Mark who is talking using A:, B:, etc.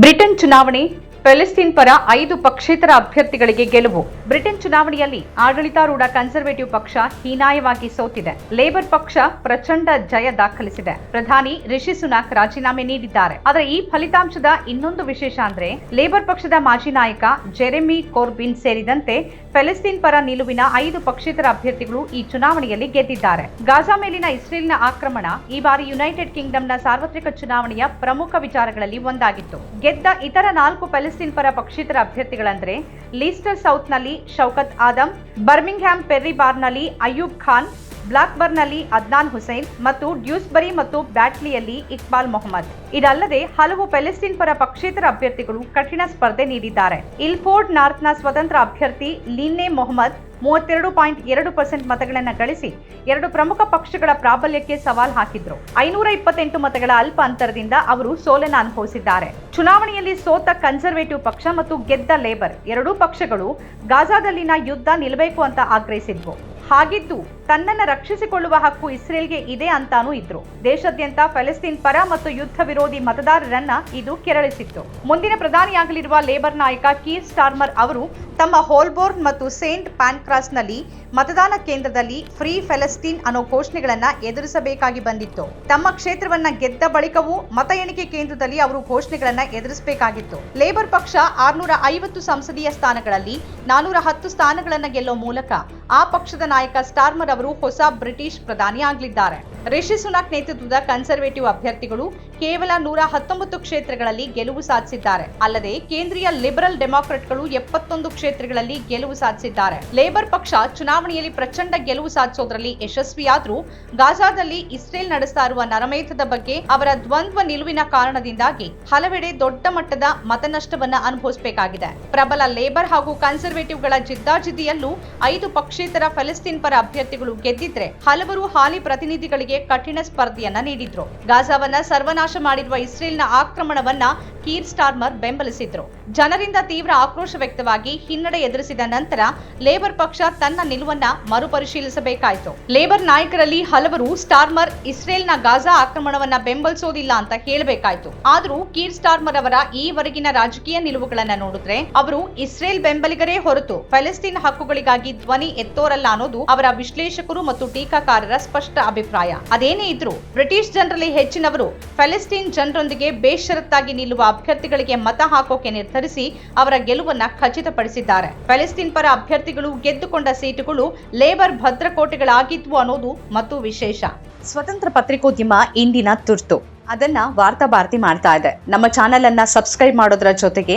A: Britain ಚುನಾವಣೆ ಫೆಲಿಸ್ತೀನ್ ಪರ ಐದು ಪಕ್ಷೇತರ ಅಭ್ಯರ್ಥಿಗಳಿಗೆ ಗೆಲುವು. ಬ್ರಿಟನ್ ಚುನಾವಣೆಯಲ್ಲಿ ಆಡಳಿತಾರೂಢ ಕನ್ಸರ್ವೇಟಿವ್ ಪಕ್ಷ ಹೀನಾಯವಾಗಿ ಸೋತಿದೆ. ಲೇಬರ್ ಪಕ್ಷ ಪ್ರಚಂಡ ಜಯ ದಾಖಲಿಸಿದೆ. ಪ್ರಧಾನಿ ರಿಷಿ ಸುನಾಕ್ ರಾಜೀನಾಮೆ ನೀಡಿದ್ದಾರೆ. ಆದರೆ ಈ ಫಲಿತಾಂಶದ ಇನ್ನೊಂದು ವಿಶೇಷ ಅಂದ್ರೆ ಲೇಬರ್ ಪಕ್ಷದ ಮಾಜಿ ನಾಯಕ ಜೆರೆಮಿ ಕೋರ್ಬಿನ್ ಸೇರಿದಂತೆ ಫೆಲಿಸ್ತೀನ್ ಪರ ನಿಲುವಿನ ಐದು ಪಕ್ಷೇತರ ಅಭ್ಯರ್ಥಿಗಳು ಈ ಚುನಾವಣೆಯಲ್ಲಿ ಗೆದ್ದಿದ್ದಾರೆ. ಗಾಜಾ ಮೇಲಿನ ಇಸ್ರೇಲ್ನ ಆಕ್ರಮಣ ಈ ಬಾರಿ ಯುನೈಟೆಡ್ ಕಿಂಗ್ಡಮ್ನ ಸಾರ್ವತ್ರಿಕ ಚುನಾವಣೆಯ ಪ್ರಮುಖ ವಿಚಾರಗಳಲ್ಲಿ ಒಂದಾಗಿತ್ತು. ಗೆದ್ದ ಇತರ ನಾಲ್ಕು ಫೆಲಿಸ್ತೀನ್ ಪರ ಪಕ್ಷೇತರ ಅಭ್ಯರ್ಥಿಗಳಂದ್ರೆ ಲೀಸ್ಟರ್ ಸೌತ್ನಲ್ಲಿ ಶೌಕತ್ ಆದಮ್ ಬರ್ಮಿಂಗ್ಹ್ಯಾಮ್ ಪೆರ್ರಿ ಬಾರ್ನಲ್ಲಿ ಅಯೂಬ್ ಖಾನ್ ಬ್ಲಾಕ್ಬರ್ನಲ್ಲಿ ಅದ್ನಾನ್ ಹುಸೈನ್ ಮತ್ತು ಡ್ಯೂಸ್ಬರಿ ಮತ್ತು ಬ್ಯಾಟ್ಲಿಯಲ್ಲಿ ಇಕ್ಬಾಲ್ ಮೊಹಮ್ಮದ್. ಇದಲ್ಲದೆ ಹಲವು ಪ್ಯಾಲೆಸ್ಟೀನ್ ಪರ ಪಕ್ಷೇತರ ಅಭ್ಯರ್ಥಿಗಳು ಕಠಿಣ ಸ್ಪರ್ಧೆ ನೀಡಿದ್ದಾರೆ. ಇಲ್ಫೋರ್ಡ್ ನಾರ್ತ್ನ ಸ್ವತಂತ್ರ ಅಭ್ಯರ್ಥಿ ಲಿನ್ನೆ ಮೊಹಮ್ಮದ್ ಮೂವತ್ತೆರಡು ಪಾಯಿಂಟ್ ಎರಡು ಪರ್ಸೆಂಟ್ ಮತಗಳನ್ನು ಗಳಿಸಿ ಎರಡು ಪ್ರಮುಖ ಪಕ್ಷಗಳ ಪ್ರಾಬಲ್ಯಕ್ಕೆ ಸವಾಲ್ ಹಾಕಿದ್ರು. ಐನೂರ ಇಪ್ಪತ್ತೆಂಟು ಮತಗಳ ಅಲ್ಪ ಅಂತರದಿಂದ ಅವರು ಸೋಲನ್ನು ಅನುಭವಿಸಿದ್ದಾರೆ. ಚುನಾವಣೆಯಲ್ಲಿ ಸೋತ ಕನ್ಸರ್ವೇಟಿವ್ ಪಕ್ಷ ಮತ್ತು ಗೆದ್ದ ಲೇಬರ್ ಎರಡೂ ಪಕ್ಷಗಳು ಗಾಜಾದಲ್ಲಿನ ಯುದ್ಧ ನಿಲ್ಲಬೇಕು ಅಂತ ಆಗ್ರಹಿಸಿದ್ವು. ಹಾಗಿದ್ದು ತನ್ನನ್ನು ರಕ್ಷಿಸಿಕೊಳ್ಳುವ ಹಕ್ಕು ಇಸ್ರೇಲ್ಗೆ ಇದೆ ಅಂತಾನೂ ಇದ್ರು. ದೇಶಾದ್ಯಂತ ಫೆಲೆಸ್ತೀನ್ ಪರ ಮತ್ತು ಯುದ್ಧ ವಿರೋಧಿ ಮತದಾರರನ್ನ ಇದು ಕೆರಳಿಸಿತ್ತು. ಮುಂದಿನ ಪ್ರಧಾನಿಯಾಗಲಿರುವ ಲೇಬರ್ ನಾಯಕ ಕೀ ಸ್ಟಾರ್ಮರ್ ಅವರು ತಮ್ಮ ಹೋಲ್ಬೋರ್ನ್ ಮತ್ತು ಸೇಂಟ್ ಪ್ಯಾನ್ಕ್ರಾಸ್ನಲ್ಲಿ ಮತದಾನ ಕೇಂದ್ರದಲ್ಲಿ ಫ್ರೀ ಫೆಲೆಸ್ತೀನ್ ಅನ್ನೋ ಘೋಷಣೆಗಳನ್ನ ಎದುರಿಸಬೇಕಾಗಿ ಬಂದಿತ್ತು. ತಮ್ಮ ಕ್ಷೇತ್ರವನ್ನ ಗೆದ್ದ ಬಳಿಕವೂ ಮತ ಎಣಿಕೆ ಕೇಂದ್ರದಲ್ಲಿ ಅವರು ಘೋಷಣೆಗಳನ್ನ ಎದುರಿಸಬೇಕಾಗಿತ್ತು. ಲೇಬರ್ ಪಕ್ಷ ಆರ್ನೂರ ಐವತ್ತು ಸಂಸದೀಯ ಸ್ಥಾನಗಳಲ್ಲಿ ನಾನೂರ ಹತ್ತು ಸ್ಥಾನಗಳನ್ನ ಗೆಲ್ಲೋ ಮೂಲಕ ಆ ಪಕ್ಷದ ನಾಯಕ ಸ್ಟಾರ್ಮರ್ ಅವರು ಹೊಸ ಬ್ರಿಟಿಷ್ ಪ್ರಧಾನಿ ಆಗಲಿದ್ದಾರೆ ರಿಷಿ ಸುನಾಕ್ ನೇತೃತ್ವದ ಕನ್ಸರ್ವೇಟಿವ್ ಅಭ್ಯರ್ಥಿಗಳು ಕೇವಲ ನೂರ ಹತ್ತೊಂಬತ್ತು ಕ್ಷೇತ್ರಗಳಲ್ಲಿ ಗೆಲುವು ಸಾಧಿಸಿದ್ದಾರೆ. ಅಲ್ಲದೆ ಕೇಂದ್ರೀಯ ಲಿಬರಲ್ ಡೆಮಾಕ್ರೆಟ್ಗಳು ಎಪ್ಪತ್ತೊಂದು ಕ್ಷೇತ್ರಗಳಲ್ಲಿ ಗೆಲುವು ಸಾಧಿಸಿದ್ದಾರೆ. ಲೇಬರ್ ಪಕ್ಷ ಚುನಾವಣೆಯಲ್ಲಿ ಪ್ರಚಂಡ ಗೆಲುವು ಸಾಧಿಸೋದ್ರಲ್ಲಿ ಯಶಸ್ವಿಯಾದರೂ ಗಾಜಾದಲ್ಲಿ ಇಸ್ರೇಲ್ ನಡೆಸ್ತಾ ಇರುವ ನರಮೇಧದ ಬಗ್ಗೆ ಅವರ ದ್ವಂದ್ವ ನಿಲುವಿನ ಕಾರಣದಿಂದಾಗಿ ಹಲವೆಡೆ ದೊಡ್ಡ ಮಟ್ಟದ ಮತನಷ್ಟವನ್ನು ಅನುಭವಿಸಬೇಕಾಗಿದೆ. ಪ್ರಬಲ ಲೇಬರ್ ಹಾಗೂ ಕನ್ಸರ್ವೇಟಿವ್ಗಳ ಜಿದ್ದಾಜಿದ್ದಿಯಲ್ಲೂ ಐದು ಪಕ್ಷೇತರ ಫೆಲಿಸ್ತೀನ್ ಪರ ಅಭ್ಯರ್ಥಿಗಳು ಗೆದ್ದಿದ್ರೆ ಹಲವರು ಹಾಲಿ ಪ್ರತಿನಿಧಿಗಳಿಗೆ ಕಠಿಣ ಸ್ಪರ್ಧೆಯನ್ನ ನೀಡಿದ್ರು. ಗಾಜಾವನ್ನ ಸರ್ವನಾಶ ಮಾಡಿರುವ ಇಸ್ರೇಲ್ನ ಆಕ್ರಮಣವನ್ನ ಕೀರ್ ಸ್ಟಾರ್ಮರ್ ಬೆಂಬಲಿಸಿದ್ರು. ಜನರಿಂದ ತೀವ್ರ ಆಕ್ರೋಶ ವ್ಯಕ್ತವಾಗಿ ಹಿನ್ನಡೆ ಎದುರಿಸಿದ ನಂತರ ಲೇಬರ್ ಪಕ್ಷ ತನ್ನ ನಿಲುವನ್ನ ಮರುಪರಿಶೀಲಿಸಬೇಕಾಯಿತು. ಲೇಬರ್ ನಾಯಕರಲ್ಲಿ ಹಲವರು ಸ್ಟಾರ್ಮರ್ ಇಸ್ರೇಲ್ನ ಗಾಜಾ ಆಕ್ರಮಣವನ್ನ ಬೆಂಬಲಿಸೋದಿಲ್ಲ ಅಂತ ಹೇಳಬೇಕಾಯಿತು. ಆದರೂ ಕೀರ್ ಸ್ಟಾರ್ಮರ್ ಅವರ ಈವರೆಗಿನ ರಾಜಕೀಯ ನಿಲುವುಗಳನ್ನ ನೋಡಿದ್ರೆ ಅವರು ಇಸ್ರೇಲ್ ಬೆಂಬಲಿಗರೇ ಹೊರತು ಫೆಲೆಸ್ತೀನ್ ಹಕ್ಕುಗಳಿಗಾಗಿ ಧ್ವನಿ ಎತ್ತೋರಲ್ಲ ಅನ್ನೋದು ಅವರ ವಿಶ್ಲೇಷಕರು ಮತ್ತು ಟೀಕಾಕಾರರ ಸ್ಪಷ್ಟ ಅಭಿಪ್ರಾಯ. ಅದೇನೇ ಇದ್ರು ಬ್ರಿಟಿಷ್ ಜನರಲ್ಲಿ ಹೆಚ್ಚಿನವರು ಫೆಲೆಸ್ತೀನ್ ಜನರೊಂದಿಗೆ ಬೇಷರತ್ತಾಗಿ ನಿಲ್ಲುವ ಅಭ್ಯರ್ಥಿಗಳಿಗೆ ಮತ ಹಾಕೋಕೆ ನಿರ್ಧರಿಸಿ ಅವರ ಗೆಲುವನ್ನ ಖಚಿತಪಡಿಸಿದ್ದಾರೆ. ಪ್ಯಾಲೆಸ್ತೀನ್ ಪರ ಅಭ್ಯರ್ಥಿಗಳು ಗೆದ್ದುಕೊಂಡ ಸೀಟುಗಳು ಲೇಬರ್ ಭದ್ರಕೋಟೆಗಳಾಗಿದ್ವು ಅನ್ನೋದು ಮತ್ತು ವಿಶೇಷ. ಸ್ವತಂತ್ರ ಪತ್ರಿಕೋದ್ಯಮ ಇಂದಿನ ತುರ್ತು. ಅದನ್ನ ವಾರ್ತಾ ಭಾರತಿ ಮಾಡ್ತಾ ಇದೆ. ನಮ್ಮ ಚಾನೆಲ್ ಅನ್ನ ಸಬ್ಸ್ಕ್ರೈಬ್ ಮಾಡೋದ್ರ ಜೊತೆಗೆ